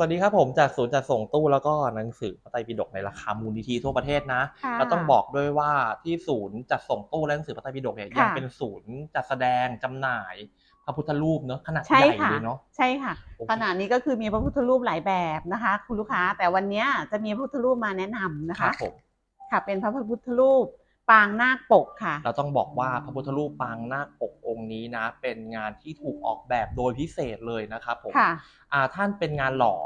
สวัสดีครับผมจากศูนย์จัดส่งตู้แล้วก็หนังสือพระไตรปิฎกในราคามูลนิธิทั่วประเทศนะค่ะแล้วต้องบอกด้วยว่าที่ศูนย์จัดส่งตู้และหนังสือพระไตรปิฎกเนี่ยค่ะยังเป็นศูนย์จัดแสดงจำหน่ายพระพุทธรูปเนอะขนาดใช่ใหญ่ค่ะเลยเนาะใช่ค่ะโอเคขณะนี้ก็คือมีพระพุทธรูปหลายแบบนะคะ คุณลูกค้าแต่วันเนี้ยจะมีพระพุทธรูปมาแนะนำนะครัคะบผมค่ะเป็นพระพุทธรูป ปางนาคปกค่ะ เราต้องบอกว่าพระพุทธรูปปางนาคปกองค์นี้นะ เป็นงานที่ถูกออกแบบโดยพิเศษเลยนะครับผมค่ะอ่าท่านเป็นงานหล่อ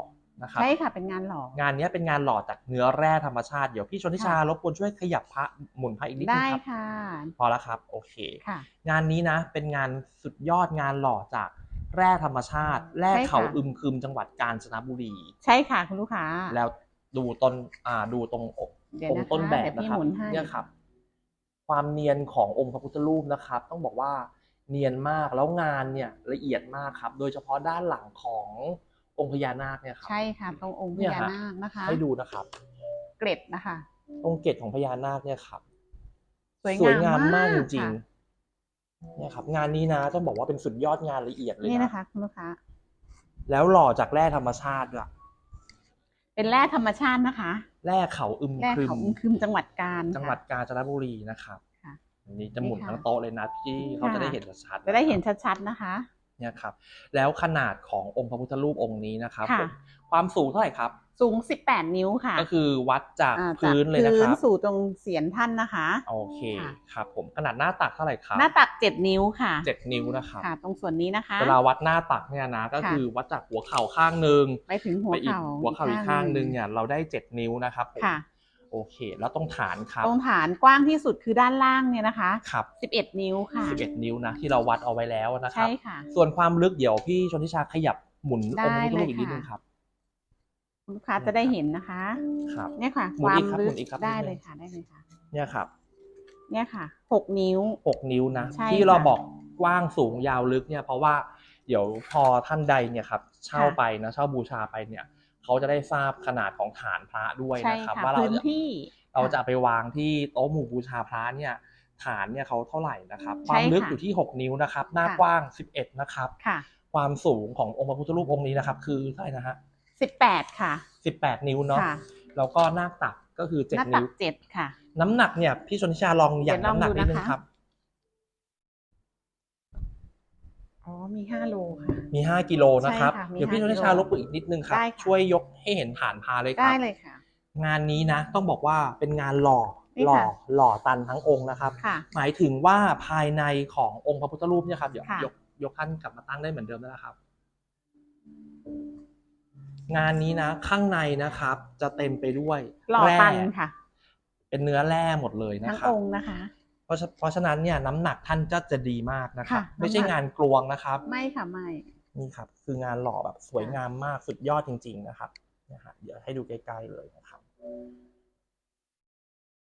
นะครับใช่ค่ะเป็นงานหล่องานเนี้ยเป็นงานหล่อจากเนื้อแร่ธรรมชาติเดี๋ยวพี่ชนทิชาค่ะรบกวนช่วยขยับพระหมุนพระอีกนิดนึได้งครับค่ะพอแล้วครับโอเคค่ะงานนี้นะเป็นงานสุดยอดงานหล่อจากแร่ธรรมชาติ แร่ใช่ค่ะเขาอึมครึมจังหวัดกาญจนบุรี ใช่ค่ะคุณลูกค้าแล้วดูต้นอ่าดูตรงอกเดี๋ยวตรงนะคะต้นแบบเดี๋ยวพี่นะครับหมุนให้เนี่ยครับ ความเนียนขององค์พระพุทธรูปนะครับ ต้องบอกว่าเนียนมากแล้วงานเนี่ยละเอียดมากครับ โดยเฉพาะด้านหลังขององค์พญานาคเนี่ยครับใช่ค่ะตรงองค์พเนี่ยญาฮะนาคนะคะให้ดูนะครับ เกร็ดนะคะ ตรงเกตของพญานาคเนี่ยครับสวยสวยงามงามมากจมากริงค่ะๆเนี่ยครับ งานนี้นะต้องบอกว่าเป็นสุดยอดงานละเอียดเลยนี่นะนะคะคุณลูกค้าแล้วหล่อจากแร่ธรรมชาติด้วยเป็นแร่ธรรมชาตินะคะ แร่เขาอึมแร่ครึมเขาอุ้มคืมจังหวัดกาญจังหวัดค่ะกาญจนบุรีนะครับค่ะ อันนี้จะหมุนนี่ค่ะทั้งโต๊ะเลยนะพี่เขาจะค่ะได้เห็นชัดๆจะได้เห็นนะครับชัดๆนะคะเนี่ยครับแล้วขนาดขององค์พระพุทธรูปองค์นี้นะครับค่ะผมความสูงเท่าไหร่ครับ สูง 18 นิ้วค่ะ ก็คือวัดจากอ่าพื้นเลยนะคพื้รับสู่ตรงเสียนท่านนะคะโอเคค่ะครับผมขนาดหน้าตักเท่าไหร่ครับหน้าตัก 7 นิ้วค่ะเจ็ดนิ้วนะครับค่ะ ตรงส่วนนี้นะคะเวลาวัดหน้าตักเนี่ยนะก็ค่ะคือวัดจากหัวเข่าข้างหนึ่งไปถึงหัวไปอีกเข่าหัวเข่าอีกข้างหนึ่งเนี่ยเราได้เจ็ดนิ้วนะครับผมค่ะ โอเค แล้วตรงฐานครับ ตรงฐานกว้างที่สุดคือด้านล่างเนี่ยนะคะครับ11 นิ้วค่ะสิบเอ็ดนิ้วนะที่เราวัดเอาไว้แล้วนะครัใช่บค่ะ ส่วนความลึกเดี๋ยวพี่ชนทิชาขยับหมุนได้องค์พระพุทธรูปเลยอีกนิดค่ะนึงครับคุณลูกค้าจะได้เห็นนะคะครับเนี่ยค่ะหมุคนวาอีมกครับลึหกมุนอีกครับได้นิดนึงเลยค่ะได้เลยค่ะ เนี่ยครับ เนี่ยค่ะ6นิ้วหกนิ้วนะใช่ที่เราค่ะบอกกว้างสูงยาวลึกเนี่ยเพราะว่าเดี๋ยวพอท่านใดเนี่ยครับ เช่าค่ะไปนะเช่าบูชาไปเนี่ย เขาจะได้ทราบขนาดของฐานพระด้วยใช่นะครับค่ะว่าเราพื้นจะที่เราจะค่เอาไปวางที่โต๊ะหมู่บูชาพระเนี่ยฐานเนี่ยเขาเท่าไหร่นะครับใช่ความลึกค่ะอยู่ที่ 6 นิ้วนะครับ หน้าค่ะกว้าง 11 นะครับค่ะความสูงขององค์พระพุทธรูปองค์นี้นะครับ คือเท่าไหร่นะฮะ18 ค่ะ 18 นิ้วเนาะค่ะแล้วก็หน้าตักก็คือหน้า7ตันิ้กวเจ็ดค่ะ น้ำหนักเนี่ยพี่ชนทิชาลองอย่างเดี๋ยวลองน้ำหนักดูนิดนึงนะคะครับ อ๋อมี5โลค่ะ มี 5 กิโลนะครับ ใช่ค่ะมีเดี๋ยวพี่ช5นทิชากิโลรบกวนอีกนิดนึงครับ ได้ค่ะ ช่วยยกให้เห็นฐานพาเลยคได้รับ เลยค่ะ งานนี้นะ ต้องบอกว่าเป็นงานหล่อนี่หล่อค่ะ หล่อตันทั้งองค์นะครับ ค่ะ หมายถึงว่าภายในขององค์พระพุทธรูปเนี่ยครับเดี๋ยวค่ะ ยกยกท่านกลับมาตั้งได้เหมือนเดิมแล้วนะครับ งานนี้นะ ข้างในนะครับ จะเต็มไปด้วยหล่อแร่ตันค่ะ เป็นเนื้อแร่หมดเลยนะทั้งครับ องค์นะคะเพ ราะฉะเพราะฉะนั้นเนี่ยน้ำหนักท่านจะจะดีมากนะครับ ค่ะไม่ใช่น้ำหนัก งานกลวงนะครับ ไม่ค่ะไม่ นี่ครับ คืองานหล่อแบบสวยงามมากสุดยอดจริง ๆ นะครับเนี่ยฮะเดี๋ยวให้ดูใกล้ๆเลยนะครับ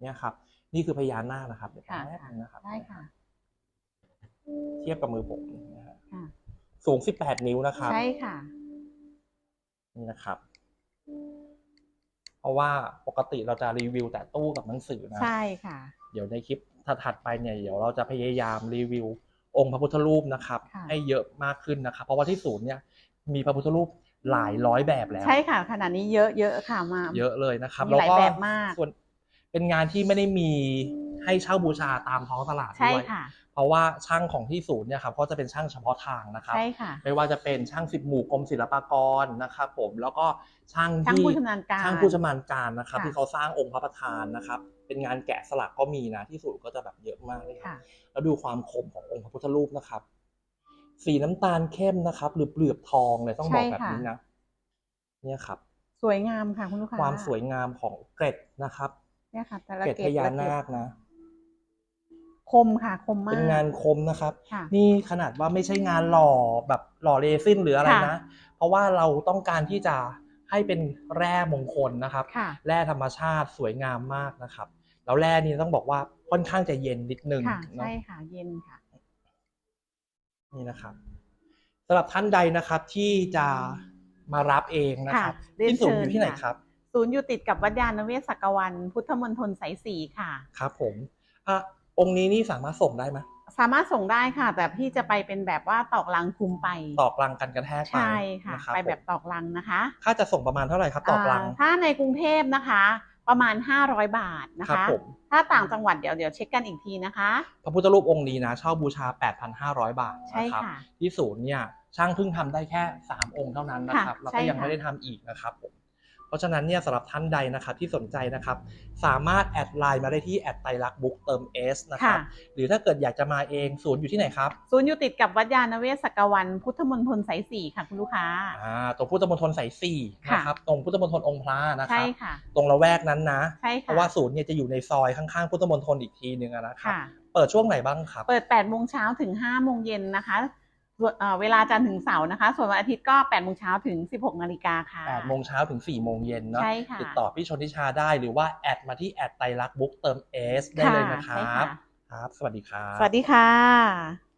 เนี่ยครับ นี่คือพญานาคนะครับเดี๋ยวค่ะแป๊บนึงนะครับ ได้ค่ะเทียบกับมือผมนะฮะค่ะ สูง 18 นิ้วนะครับใช่ค่ะ นี่นะครับ เพราะว่าปกติเราจะรีวิวแต่ตู้กับหนังสือนะ ใช่ค่ะ เดี๋ยวในคลิป ถัดๆไปเนี่ยเดี๋ยวเราจะพยายามรีวิว องค์พระพุทธรูปนะครับค่ะให้เยอะมากขึ้นนะครับ เพราะว่าที่ศูนย์เนี่ยมีพระพุทธรูปหลายร้อยแบบแล้ว ใช่ค่ะขนาดนี้เยอะเยอะค่ะมาเยอะเลยนะครับมีหลายแบบมากส่วนเป็นงานที่ไม่ได้มีให้เช่าบูชาตามท้องตลาดใช่ด้วยค่ะเพ ราะว่าช่างของที่ศูนย์เนี่ยครับก็จะเป็นช่างเฉพาะทางนะครับ ใช่ค่ะ ไม่ว่าจะเป็นช่างสิบหมู่กรมศิลปากรนะครับผมแล้วก็ช่างช่างที่ผู้ชำนาญการ ช่างผู้ชำนาญการนะครับ ค่ะ ที่เขาสร้างองค์พระประธานนะครับ เป็นงานแกะสลักก็มีนะที่ศูนย์ก็จะแบบเยอะมากเลยครับ ค่ะ แล้วดูความคมขององค์พระพุทธรูปนะครับ สีน้ำตาลเข้มนะครับ หรือเปลือบทองเลยต้องบอกใช่แบบค่ะนี้นะ เนี่ยครับ สวยงามค่ะคุณลูกค้าความสวยงามของเกร็ดนะครับ เนี่ยค่ะแต่ละเกร็ดเกพตญาละเกนาตคนะ คมค่ะคมมาก เป็นงานคมนะครับ ค่ะนี่ขนาดว่าไม่ใช่งานหล่อแบบหล่อเรซินหรืออะไรนะ ค่ะ เพราะว่าเราต้องการที่จะให้เป็นแร่มงคลนะครับ ค่ะ แร่ธรรมชาติสวยงามมากนะครับ แล้วแร่นี้ต้องบอกว่าค่อนข้างจะเย็นนิดนึงค่ะ เนาะใช่ค่ะ เย็นค่ะ นี่นะครับสำหรับท่านใดนะครับที่จะมารับเองนะครับค่ะเรียนที่ศูนย์อเชิญยู่ที่ไหนค่ะ ครับศูนย์อยู่ติดกับวัดยาณเวศสักวัน พุทธมณฑลสายสีค่ะ ครับผมอะ องค์นี้นี่สามารถส่งได้ไหมสามารถส่งได้ค่ะ แต่พี่จะไปเป็นแบบว่าตอกลังคุมไป ตอกลังกันกระแทกไปใช่ค่ะนะครับไปแบบผมตอกลังนะคะ ค่าจะส่งประมาณเท่าไหร่ครับตอกลังาถ้าในกรุงเทพนะคะ ประมาณ 500 บาทนะครัคะบผมถ้าต่างจังหวัดเดี๋ยวเดี๋ยวเช็คกันอีกทีนะคะ พระพุทธรูปองค์นี้นะเช่าบูชา 8,500 บาทใช่นะครับค่ะที่ศูนย์เนี่ยช่างเพิ่งทำได้แค่ 3 องค์เท่านั้นนะครับค่ะแล้วใช่ก็ยังค่ะไม่ได้ทำอีกนะครับผม เพราะฉะนั้นเนี่ยสำหรับท่านใดนะครับที่สนใจนะครับ สามารถแอดไลน์มาได้ที่แอดไตรลักบุ๊กเติม S นะครับ ค่ะ หรือถ้าเกิดอยากจะมาเองศูนย์อยู่ที่ไหนครับศูนย์อยู่ติดกับวัดยาณเวศกกวัน พุทธมณฑลสายสี่ค่ะคุณลูกค้า อ่าตรงพุทธมณฑลสายสี่ค่ะ นะครับตรงพุทธมณฑลองค์พระนะคใช่รับค่ะ ตรงละแวกนั้นนะ ใช่เพค่ะราะว่าศูนย์เนี่ยจะอยู่ในซอยข้างๆพุทธมณฑลอีกทีหนึ่งอะนะครับค่ะ เปิดช่วงไหนบ้างครับ เปิด8โมงเช้าถึง5โมงเย็นนะคะส่วน เอ่อเวลาจันทร์ถึงเสาร์นะคะ ส่วนวันอาทิตย์ก็8โมงเช้าถึง 16นาฬิกาค่ะ8โมงเช้าถึง4โมงเย็นเนาะใช่ค่ะติดต่อพี่ชนทิชาได้หรือว่าแอดมาที่แอดไตรลักษณ์บุ๊กเติม S ได้เลยนะคใช่รับค่ะครับ สวัสดีครับ สวัสดีค่ะ